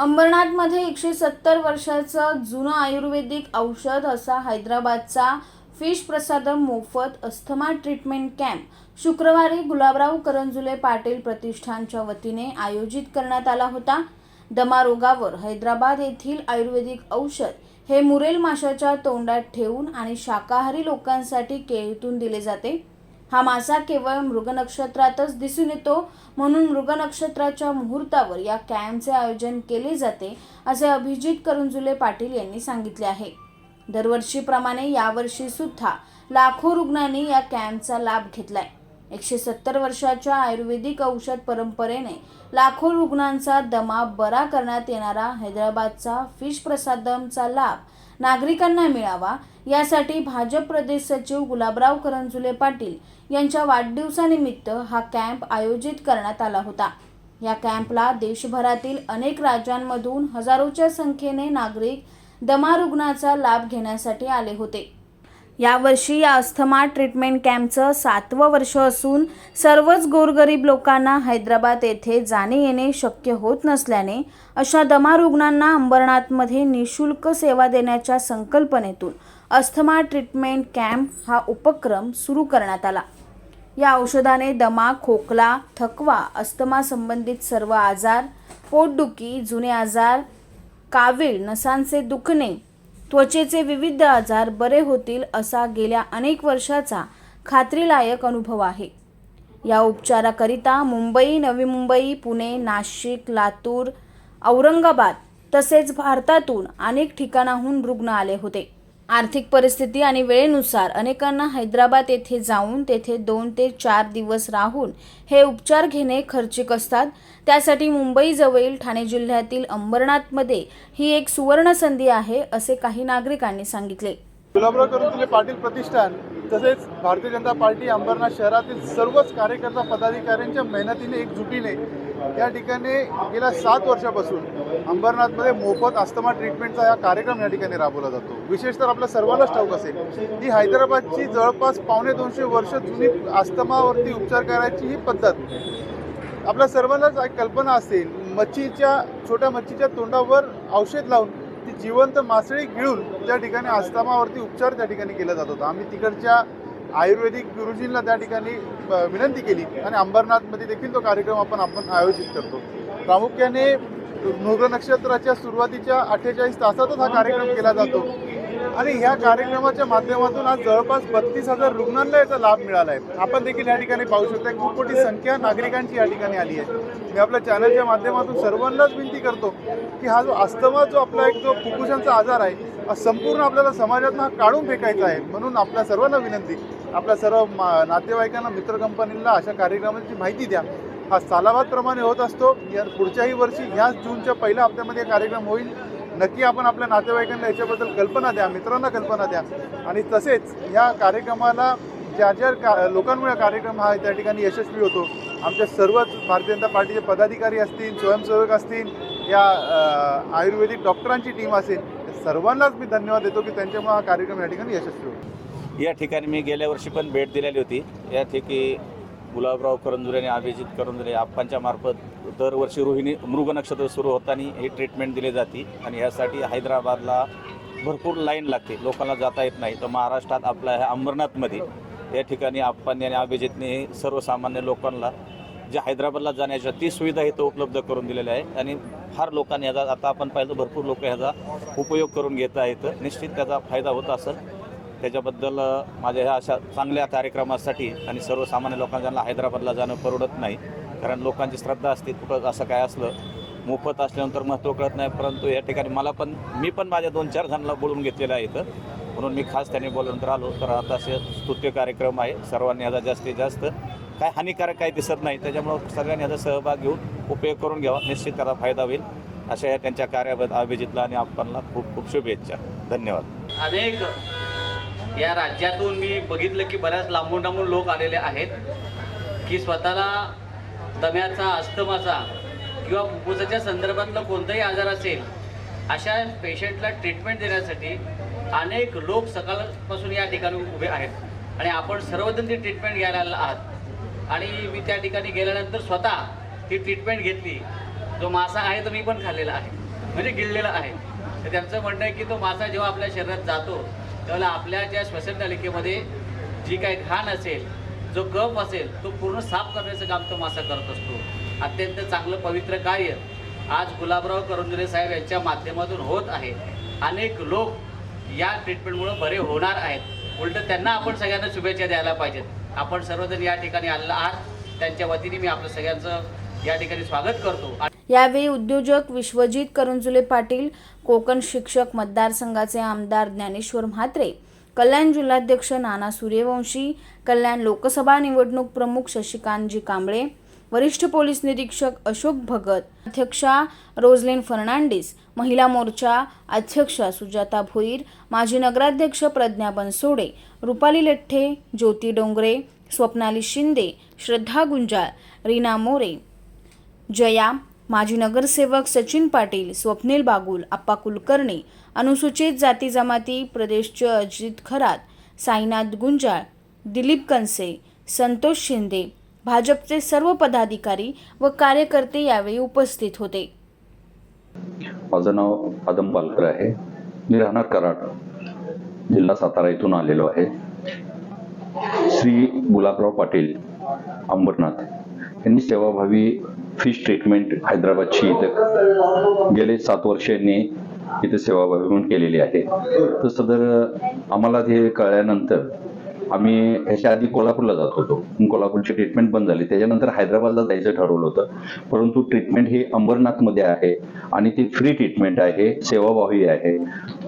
अंबरनाथमध्ये एकशे सत्तर वर्षाचं जुनं आयुर्वेदिक औषध असा हैदराबादचा फिश प्रसादम मोफत अस्थमा ट्रीटमेंट कॅम्प शुक्रवारी गुलाबराव करंजुले पाटील प्रतिष्ठानच्या वतीने आयोजित करण्यात आला होता. दमारोगावर हैदराबाद येथील आयुर्वेदिक औषध हे मुरेल माशाच्या तोंडात ठेवून आणि शाकाहारी लोकांसाठी केळीतून दिले जाते. हा मासा केवळ मृग नक्षत्रातच दिसून येतो म्हणून मृग नक्षत्राच्या मुहूर्तावर या कॅम्पचे आयोजन केले जाते असे अभिजित करंजुले पाटील यांनी सांगितले आहे. दरवर्षीप्रमाणे यावर्षी सुद्धा लाखो रुग्णांनी या कॅम्पचा लाभ घेतलाय. एकशे सत्तर वर्षाच्या आयुर्वेदिक औषध परंपरेने लाखो रुग्णांचा दमा बरा करण्यात येणारा हैदराबादचा फिश प्रसादमचा लाभ नागरिकांना मिळावा यासाठी भाजप प्रदेश सचिव गुलाबराव करंजुले पाटील यांच्या वाढदिवसानिमित्त हा कॅम्प आयोजित करण्यात आला होता. या कॅम्पला देशभरातील अनेक राज्यांमधून हजारोच्या संख्येने नागरिक दमा रुग्णाचा लाभ घेण्यासाठी आले होते. यावर्षी या अस्थमा ट्रीटमेंट कॅम्पचं सातवं वर्ष असून सर्वच गोरगरीब लोकांना हैदराबाद येथे जाणे येणे शक्य होत नसल्याने अशा दमा रुग्णांना अंबरनाथमध्ये निशुल्क सेवा देण्याच्या संकल्पनेतून अस्थमा ट्रीटमेंट कॅम्प हा उपक्रम सुरू करण्यात आला. या औषधाने दमा खोकला थकवा अस्थमा संबंधित सर्व आजार पोटदुखी जुने आजार कावीळ नसांचे दुखणे त्वचेचे विविध आजार बरे होतील असा गेल्या अनेक वर्षाचा खात्रीलायक अनुभव आहे. या उपचाराकरिता मुंबई नवी मुंबई पुणे नाशिक लातूर औरंगाबाद तसेच भारतातून अनेक ठिकाणाहून रुग्ण आले होते. आर्थिक परिस्थिती आणि वेळेनुसार अनेकांना हैदराबाद येथे जाऊन तेथे दोन ते चार दिवस राहून हे उपचार घेणे खर्चिक असतात. त्यासाठी मुंबईजवळील ठाणे जिल्ह्यातील अंबरनाथमध्ये ही एक सुवर्ण संधी आहे असे काही नागरिकांनी सांगितले. गुलाबराव पाटील प्रतिष्ठान तसेच भारतीय जनता पार्टी अंबरनाथ शहरातील सर्वच कार्यकर्ता पदाधिकाऱ्यांच्या मेहनतीने एकजुटीने या ठिकाणी गेल्या सात वर्षापासून अंबरनाथमध्ये मोफत अस्थमा ट्रीटमेंटचा हा कार्यक्रम या ठिकाणी राबवला जातो. विशेषतः आपल्या सर्वांनाच ठाऊक असेल ही हैदराबादची जवळपास पावणे दोनशे वर्ष जुनी अस्थमावरती उपचार करायची ही पद्धत आपल्या सर्वांनाच एक कल्पना असेल मच्छीच्या छोट्या मच्छीच्या तोंडावर औषध लावून ती जिवंत मासळी गिळून त्या ठिकाणी अस्थमावरती उपचार त्या ठिकाणी केला जात होता. आम्ही तिकडच्या आयुर्वेदिक गुरुजींना त्या ठिकाणी विनंती केली आणि अंबरनाथमध्ये देखील तो कार्यक्रम आपण आपण आयोजित करतो. प्रामुख्याने मृग नक्षत्राच्या सुरुवातीच्या अठ्ठेचाळीस तासातच हा कार्यक्रम केला जातो. आणि ह्या कार्यक्रमाच्या माध्यमातून आज जवळपास बत्तीस हजार रुग्णांना याचा लाभ मिळाला आहे आपण देखील या ठिकाणी पाहू शकता खूप मोठी संख्या नागरिकांची या ठिकाणी आली आहे. मी आपल्या चॅनलच्या माध्यमातून सर्वांनाच विनंती करतो की हा जो अस्थमा जो आपला एक जो फुफ्फुसांचा आजार आहे हा संपूर्ण आपल्याला समाजातून हा काढून फेकायचा आहे म्हणून आपल्या सर्वांना विनंती. आपल्या सर्व मा- नातेवाईकांना मित्र कंपनीला अशा कार्यक्रमाची माहिती द्या. हा सालाबादप्रमाणे होत असतो. या पुढच्याही वर्षी ह्याच जूनच्या पहिल्या हप्त्यामध्ये कार्यक्रम होईल. नक्की आपण आपल्या नातेवाईकांना याच्याबद्दल कल्पना द्या मित्रांना कल्पना द्या. आणि तसेच ह्या कार्यक्रमाला ज्या ज्या का लोकांमुळे कार्यक्रम हा त्या ठिकाणी यशस्वी होतो आमच्या सर्वच भारतीय जनता पार्टीचे पदाधिकारी असतील स्वयंसेवक असतील या आयुर्वेदिक डॉक्टरांची टीम असेल सर्वांनाच मी धन्यवाद देतो की त्यांच्यामुळे हा कार्यक्रम या ठिकाणी यशस्वी होतो. या ठिकाणी मी गेल्या वर्षी पण भेट दिलेली होती. या ठिकाणी गुलाबराव करंजुरे आणि अभिजित करंजुरे आप्पांच्या मार्फत दरवर्षी रोहिणी मृग नक्षत्र सुरू होताना हे ट्रीटमेंट दिली जाते आणि यासाठी हैदराबादला भरपूर लाईन लागते. लोकांना जाता येत नाही. तर महाराष्ट्रात आपल्या ह्या अंबरनाथमध्ये या ठिकाणी आप्पांनी आणि अभिजितने सर्वसामान्य लोकांना ज्या हैदराबादला जाण्याच्या ती सुविधा इथं उपलब्ध करून दिलेल्या आहे आणि फार लोकांनी ह्याचा आता आपण पाहिलं भरपूर लोक ह्याचा उपयोग करून घेत आहेत. निश्चित त्याचा फायदा होत असेल. त्याच्याबद्दल माझ्या ह्या अशा चांगल्या कार्यक्रमासाठी आणि सर्वसामान्य लोकांना ज्यांना हैदराबादला जाणं परवडत नाही कारण लोकांची श्रद्धा असते कुठं असं काय असलं मोफत असल्यानंतर महत्त्व कळत नाही परंतु या ठिकाणी मला पण मी पण माझ्या दोन चार जणांना बोलून घेतलेलं आहे इथं. म्हणून मी खास त्यांनी बोलल्यानंतर आलो तर आता असे स्तुत्य कार्यक्रम आहे सर्वांनी ह्याचा जास्तीत जास्त काय हानिकारक काही दिसत नाही त्याच्यामुळं सगळ्यांनी ह्याचा सहभाग घेऊन उपयोग करून घ्यावा निश्चित त्याला फायदा होईल. अशा या त्यांच्या कार्याबद्दल अभिजितला आणि आपणला खूप खूप शुभेच्छा. धन्यवाद. अनेक या राज्यातून मी बघितलं की बऱ्याच लांबून लांबून लोक आलेले आहेत की स्वतःला दम्याचा अस्थमाचा किंवा फुफ्फुसाच्या संदर्भातला कोणताही आजार असेल अशा पेशंटला ट्रीटमेंट देण्यासाठी अनेक लोक सकाळपासून या ठिकाणी उभे आहेत. आणि आपण सर्वजण ती ट्रीटमेंट घ्यायला आहात. आणि मी त्या ठिकाणी गेल्यानंतर स्वतः ती ट्रीटमेंट घेतली. जो मासा आहे तो मी पण खाल्लेला आहे. म्हणजे गिळलेला आहे. तर त्यांचं म्हणणं आहे की तो मासा जेव्हा आपल्या शरीरात जातो त्यावेळेला आपल्या ज्या श्वसननलिकेमध्ये जी काही घाण असेल जो कफ असेल तो पूर्ण साफ करण्याचं काम तो मासा करत असतो. अत्यंत चांगलं पवित्र कार्य आज गुलाबराव करंजुले साहेब यांच्या माध्यमातून होत आहे. अनेक लोक या ट्रीटमेंटमुळे बरे होणार आहेत. उलट त्यांना आपण सगळ्यांना शुभेच्छा द्यायला पाहिजेत. आपण सर्वजण या ठिकाणी आलेला आहात. त्यांच्या वतीने मी आपलं सगळ्यांचं या ठिकाणी स्वागत करतो. यावेळी उद्योजक विश्वजित करंजुले पाटील कोकण शिक्षक मतदारसंघाचे आमदार ज्ञानेश्वर म्हात्रे कल्याण जिल्हाध्यक्ष नाना सूर्यवंशी कल्याण लोकसभा निवडणूक प्रमुख शशिकांतजी कांबळे वरिष्ठ पोलीस निरीक्षक अशोक भगत अध्यक्षा रोजलिन फर्नांडिस महिला मोर्चा अध्यक्षा सुजाता भोईर माजी नगराध्यक्ष प्रज्ञा बनसोडे रुपाली लठ्ठे ज्योती डोंगरे स्वप्नाली शिंदे श्रद्धा गुंजाळ रीना मोरे जया माजी नगरसेवक सचिन पाटील स्वप्नील बागुल आप्पा कुलकर्णी अनुसूचित जाती जमाती प्रदेशचे अजित खरात साईनाथ गुंजाळ दिलीप कनसे संतोष शिंदे भाजपचे सर्व पदाधिकारी व कार्यकर्ते यावेळी उपस्थित होते. माझं नाव आदम पालकर आहे. मी राहणार कराड जिल्हा सातारा इथून आलेलो आहे. श्री गुलाबराव पाटील अंबरनाथ यांनी सेवाभावी फिश ट्रीटमेंट हैदराबादची इथं. गेले सात वर्ष यांनी इथे सेवाभावी म्हणून केलेली आहे. तर सदर आम्हाला ते कळल्यानंतर आम्ही ह्याच्या आधी कोल्हापूरला जात होतो. कोल्हापूरची ट्रीटमेंट बंद झाली. त्याच्यानंतर हैदराबादला जायचं ठरवलं होतं. परंतु ट्रीटमेंट ही अंबरनाथमध्ये आहे आणि ती फ्री ट्रीटमेंट आहे सेवाभावी आहे.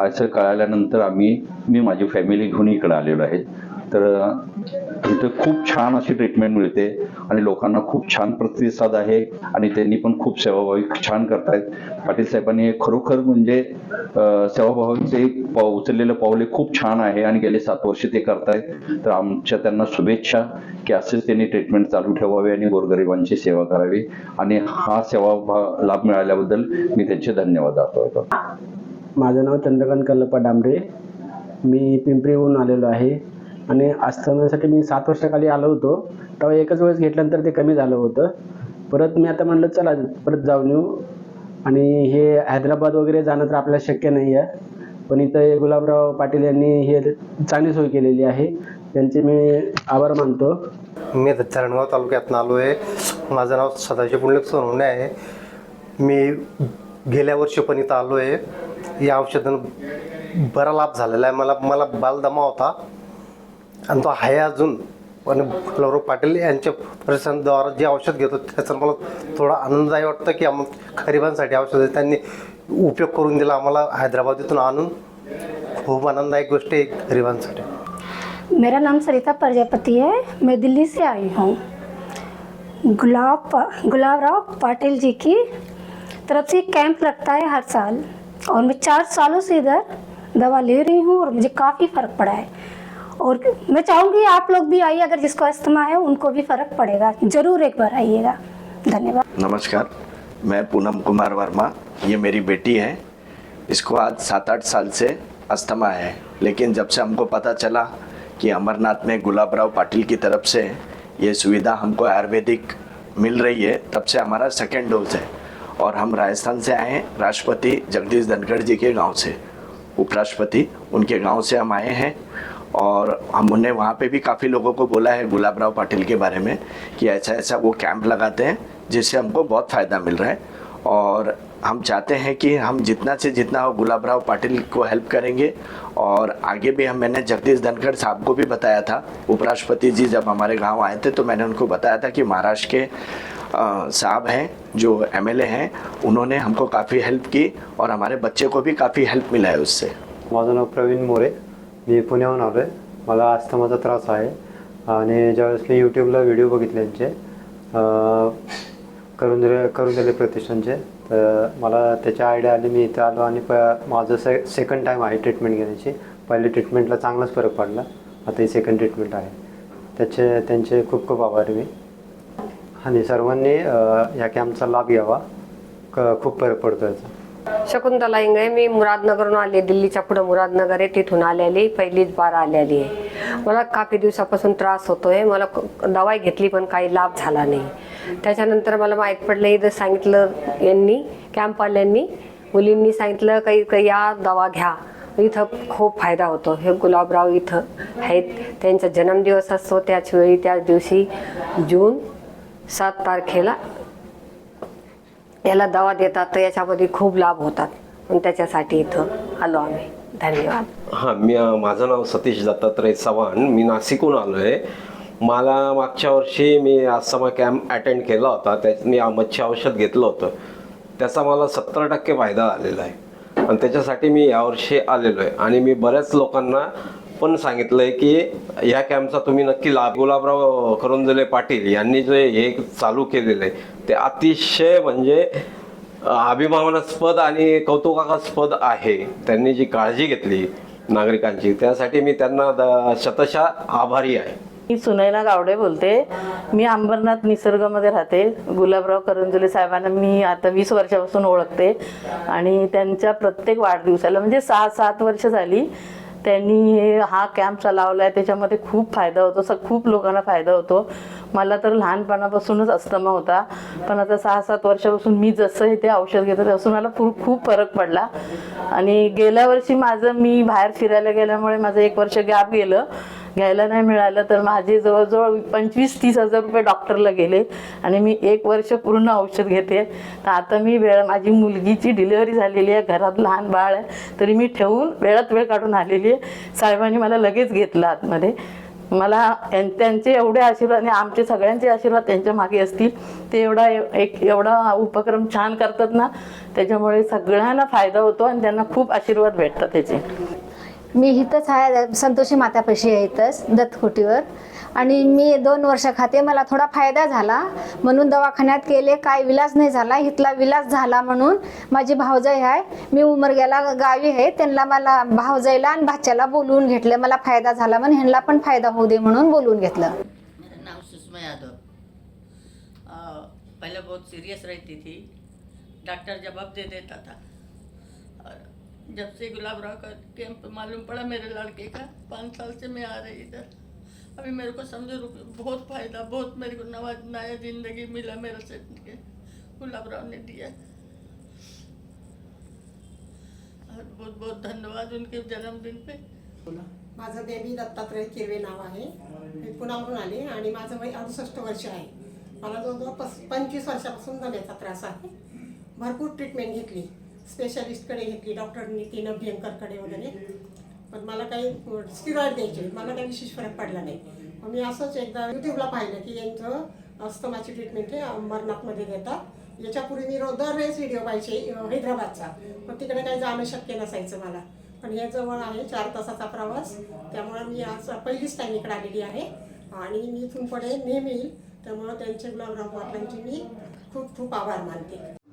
असं कळाल्यानंतर आम्ही मी माझी फॅमिली घेऊन इकडे आलेलो आहे. तर इथं खूप छान अशी ट्रीटमेंट मिळते आणि लोकांना खूप छान प्रतिसाद आहे आणि त्यांनी पण खूप सेवाभावी छान करतायत. पाटील साहेबांनी हे खरोखर म्हणजे अं, सेवाभावीचे पाव उचललेलं पाऊल खूप छान आहे आणि गेले सात वर्ष ते करतायत. तर आमच्या त्यांना शुभेच्छा की असेच त्यांनी ट्रीटमेंट चालू ठेवावी आणि गोरगरिबांची सेवा करावी आणि हा सेवा लाभ मिळाल्याबद्दल मी त्यांचे धन्यवाद दाखवतो. माझं नाव चंद्रकांत कल्लप्पा डांबरे. मी पिंपरीहून आलेलो आहे. आणि अस्थमासाठी मी सात वर्षाखाली आलो होतो. तेव्हा एकच वेळेस घेतल्यानंतर ते कमी झालं होतं. परत मी आता म्हणलं चला परत जाऊन येऊ. आणि हे हैदराबाद वगैरे जाणं तर आपल्याला शक्य नाही आहे. पण इथं हे गुलाबराव पाटील यांनी हे चांगली सोय केलेली आहे. त्यांचे मी आभार मानतो. मी धरणगाव तालुक्यातून आलो आहे माझं नाव सदाशिव पुंडलिक सोनवणे आहे. मी गेल्या वर्षी पण इथं आलो आहे या औषधानं बरा लाभ झालेला आहे. मला मला बालदमा होता. आणि तो आहे अजून. पण गुलाबराव पाटील यांच्या प्रशासनाद्वारा जे औषध घेतो त्याचा मला थोडा आनंददायी वाटतं की आम गरिबांसाठी औषध त्यांनी उपयोग करून दिला आम्हाला हैदराबादीतून आणून. खूप आनंददायक गोष्ट आहे गरिबांसाठी मेरा नाम सरिता प्रजापति है. मैं दिल्ली से आई हूँ. गुलाब पा- गुलाब राव पाटिल जी की तरफ से कैंप लगता है हर साल और मैं चार सालों से इधर दवा ले रही हूँ और मुझे काफ़ी फ़र्क पड़ा है। और मैं चाहूँगी आप लोग भी आइए, अगर जिसको अस्थमा है, उनको भी फ़र्क पड़ेगा। ज़रूर एक बार आइएगा। धन्यवाद। नमस्कार, मैं पूनम कुमार वर्मा, ये मेरी बेटी है। इसको आज सात आठ साल से अस्थमा है, लेकिन जब से हमको पता चला कि अमरनाथ में गुलाबराव पाटिल की तरफ़ से ये सुविधा हमको आयुर्वेदिक मिल रही है, तब से हमारा सेकेंड डोज है। और हम राजस्थान से आए हैं, राष्ट्रपति जगदीश धनखड़ जी के गाँव से। उपराष्ट्रपति, उनके गाँव से हम आए हैं। और हमने वहाँ पे भी काफ़ी लोगों को बोला है गुलाबराव पाटिल के बारे में कि ऐसा ऐसा वो कैंप लगाते हैं, जिससे हमको बहुत फ़ायदा मिल रहा है। और हम चाहते हैं कि हम जितना से जितना हो गुलाबराव पाटिल को हेल्प करेंगे। और आगे भी हम, मैंने जगदीश धनखड़ साहब को भी बताया था, उपराष्ट्रपति जी जब हमारे गाँव आए थे तो मैंने उनको बताया था कि महाराष्ट्र के साहब हैं, जो एमएलए हैं, उन्होंने हमको काफ़ी हेल्प की और हमारे बच्चे को भी काफ़ी हेल्प मिला है उससे। प्रवीण मोरे। मी पुण्याहून आलो आहे मला अस्थमाचा त्रास आहे. आणि ज्यावेळेस मी यूट्यूबला व्हिडिओ बघितले यांचे करून दिले करून दिले प्रतिष्ठानचे तर मला त्याच्या आयडिया आली. मी इथे आलो आणि प माझं से सेकंड टाईम आहे ट्रीटमेंट घेण्याची. पहिली ट्रीटमेंटला चांगलाच फरक पडला. आता ही सेकंड ट्रीटमेंट आहे. त्याचे त्यांचे खूप खूप आभारी मी. आणि सर्वांनी ह्या या कॅम्पचा लाभ घ्यावा. क खूप फरक पडतो याचा. शकुंतला इंगळे मी मुरादनगरहून आले दिल्लीच्या पुढं मुरादनगर आहे तिथून आलेली पहिलीच बार आलेली आहे. मला काफी दिवसापासून त्रास होतोय मला क- दवाई घेतली पण काही लाभ झाला नाही. त्याच्यानंतर मला माहीत पडलं इथं सांगितलं यांनी कॅम्पवाल्यांनी मुलींनी सांगितलं काही काही या दवा घ्या. इथं खूप फायदा होतो. हे गुलाबराव इथं आहेत. त्यांचा जन्मदिवस असतो त्याच वेळी त्याच दिवशी जून सात तारखेला याला दवा देतात तर याच्यामध्ये खूप लाभ होतात. पण त्याच्यासाठी इथं आलो आम्ही. धन्यवाद. हां मी माझं नाव सतीश दत्तात्रय चव्हाण. मी नाशिकहून आलो आहे मला मागच्या वर्षी मी आसामा कॅम्प अटेंड केला होता. त्यात मी मच्छी औषध घेतलं होतं. त्याचा मला सत्तर टक्के फायदा झालेला आहे. आणि त्याच्यासाठी मी यावर्षी आलेलो आहे. आणि मी बऱ्याच लोकांना पण सांगितलं आहे की या कॅम्पचा तुम्ही नक्की लाभ गुलाबराव करंजले पाटील यांनी जे हे चालू केलेलं आहे ते अतिशय म्हणजे अभिमानास्पद आणि कौतुकास्पद आहे. त्यांनी जी काळजी घेतली नागरिकांची त्यासाठी मी त्यांना द- आभारी आहे. मी सुनैना गावडे बोलते. मी अंबरनाथ निसर्गामध्ये राहते. गुलाबराव करंजुले साहेबांना मी आता वीस वर्षापासून ओळखते. आणि त्यांच्या प्रत्येक वाढदिवसाला म्हणजे सहा सात वर्ष झाली त्यांनी हे हा कॅम्प चालवला आहे त्याच्यामध्ये खूप फायदा होतो. स खूप लोकांना फायदा होतो. मला तर लहानपणापासूनच अस्थमा होता. पण आता सहा सात वर्षापासून मी जसं हे ते औषध घेतो तसं मला खूप खूप फरक पडला. आणि गेल्या वर्षी माझं मी बाहेर फिरायला गेल्यामुळे माझं एक वर्ष गॅप गेलं. घ्यायला नाही मिळालं तर माझे जवळजवळ पंचवीस तीस हजार रुपये डॉक्टरला गेले आणि मी एक वर्ष पूर्ण औषध घेते. तर आता मी वेळ माझी मुलगीची डिलिव्हरी झालेली आहे घरात लहान बाळ आहे तरी मी ठेवून वेळात वेळ काढून आलेली आहे. साहेबांनी मला लगेच घेतलं आतमध्ये. मला यां- त्यांचे एवढे आशीर्वाद आणि आमचे सगळ्यांचे आशीर्वाद त्यांच्या मागे असतील. ते एवढा एक एवढा उपक्रम छान करतात ना त्याच्यामुळे सगळ्यांना फायदा होतो आणि त्यांना खूप आशीर्वाद भेटतात त्याचे. मी इथंच आहे संतोषी मातापाशी आहे इथंच दत्तखोटीवर आणि मी दोन वर्ष खाते मला थोडा फायदा झाला. म्हणून दवाखान्यात केले काय विलास नाही झाला. इथला विलास झाला म्हणून माझी भावजाई आहे. मी उमरग्याला गावी आहे त्यांना मला भावजाईला आणि भाच्याला बोलवून घेतलं. मला फायदा झाला म्हणून ह्यांना पण फायदा होऊ दे म्हणून बोलवून घेतलं. मेरा नाम सुषमा यादव. पहले बहुत सीरियस रहती थी. डॉक्टर जवाब दे देता था जब से गुलाब राव का कैंप मालूम पड़ा मेरे लड़के का। पाँच साल से मैं आ रही इधर। अभी मेरे को समझो रुक बहुत फायदा बहुत मेरे को नवा नया जिंदगी मिला मेरे से गुलाब राव ने दिया। और बहुत बहुत धन्यवाद उनके जन्मदिन पे। माझं बेबी दत्तात्रय किरवे नाव आहे. मी पुण्यावरून आले आणि माझं वय अडुसष्ट वर्ष आहे. मला जवळजवळ पस पंचवीस वर्षापासून दम्याचा त्रास आहे. भरपूर ट्रीटमेंट घेतली. स्पेशालिस्टकडे घेतली डॉक्टर नितीन अभ्यंकरकडे वगैरे. पण मला काही स्टिरॉइड द्यायचे मला काही विशेष फरक पडला नाही. मग मी असंच एकदा युट्यूबला पाहिलं की यांचं अस्थमाची ट्रीटमेंट हे अंबरनाथमध्ये देतात. याच्यापूर्वी मी दरवेळेस व्हिडिओ पाहिजे हैदराबादचा. पण तिकडे काही जाणं शक्य नसायचं मला. पण हे जवळ आहे चार तासाचा प्रवास. त्यामुळे मी आज पहिलीच टाईम इकडे आलेली आहे. आणि मी इथून पुढे नेहमी त्यामुळं त्यांचे गुलाबराव पाटलांचे मी खूप खूप आभार मानते.